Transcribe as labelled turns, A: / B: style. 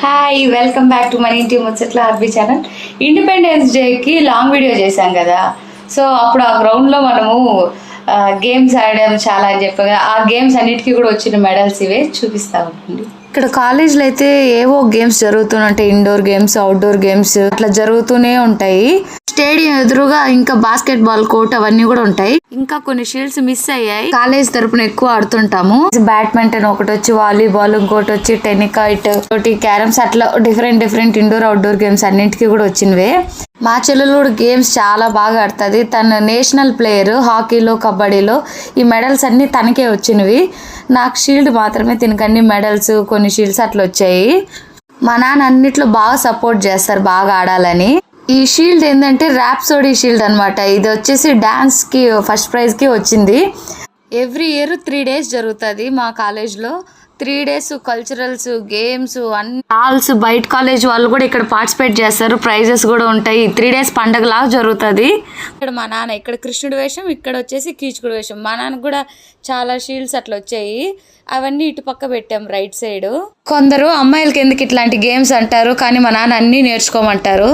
A: Hi welcome back to మన ఇంటి ముచ్చట్ల ఆర్బీ ఛానల్ ఇండిపెండెన్స్ డేకి లాంగ్ వీడియో చేశాం కదా. సో అప్పుడు ఆ గ్రౌండ్లో మనము గేమ్స్ ఆడాం చాలా అని చెప్పాం ఆ గేమ్స్ అన్నిటికీ కూడా వచ్చిన మెడల్స్ ఇవే చూపిస్తా ఉంటుంది. ఇక్కడ కాలేజ్లో అయితే ఏవో గేమ్స్ జరుగుతుంటాయి ఇండోర్ గేమ్స్ అవుట్డోర్ గేమ్స్ అట్లా జరుగుతూనే ఉంటాయి. స్టేడియం ఎదురుగా ఇంకా బాస్కెట్ బాల్ కోర్ట్ అవన్నీ కూడా ఉంటాయి. ఇంకా కొన్ని షీల్డ్స్ మిస్ అయ్యాయి. కాలేజ్ తరపున ఎక్కువ ఆడుతుంటాము. బ్యాడ్మింటన్ ఒకటి వచ్చి వాలీబాల్ ఇంకోటి వచ్చి టెనికాయిట్ ఒకటి క్యారమ్స్ అట్లా different different indoor outdoor games అన్నింటికి కూడా వచ్చినవే. మా చెల్లెలు గేమ్స్ చాలా బాగా ఆడుతుంది. తను నేషనల్ ప్లేయర్ హాకీలో కబడ్డీలో. ఈ మెడల్స్ అన్నీ తనకే వచ్చినవి. నాకు షీల్డ్ మాత్రమే తినకన్ని మెడల్స్ కొన్ని షీల్డ్స్ అట్లా వచ్చాయి. మా నాన్న అన్నిట్లో బాగా సపోర్ట్ చేస్తారు బాగా ఆడాలని. ఈ షీల్డ్ ఏంటంటే ర్యాప్సోడీ షీల్డ్ అనమాట ఇది వచ్చేసి డ్యాన్స్కి ఫస్ట్ ప్రైజ్కి వచ్చింది. ఎవ్రీ ఇయర్ త్రీ డేస్ జరుగుతుంది మా కాలేజ్లో త్రీ డేస్ కల్చరల్స్ గేమ్స్ అన్ని ఆల్స్ బయట కాలేజ్ వాళ్ళు కూడా ఇక్కడ పార్టిసిపేట్ చేస్తారు. ప్రైజెస్ కూడా ఉంటాయి. త్రీ డేస్ పండగలాగా జరుగుతుంది. ఇక్కడ మా నాన్న ఇక్కడ కృష్ణుడి వేషం ఇక్కడ వచ్చేసి కీచుకుడు వేషం. మా నాన్న కూడా చాలా షీల్డ్స్ అట్లా వచ్చాయి. అవన్నీ ఇటు పక్క పెట్టాం రైట్ సైడ్ కొందరు అమ్మాయిలకి ఎందుకు ఇట్లాంటి గేమ్స్ అంటారు? కానీ మా నాన్న అన్ని నేర్చుకోమంటారు.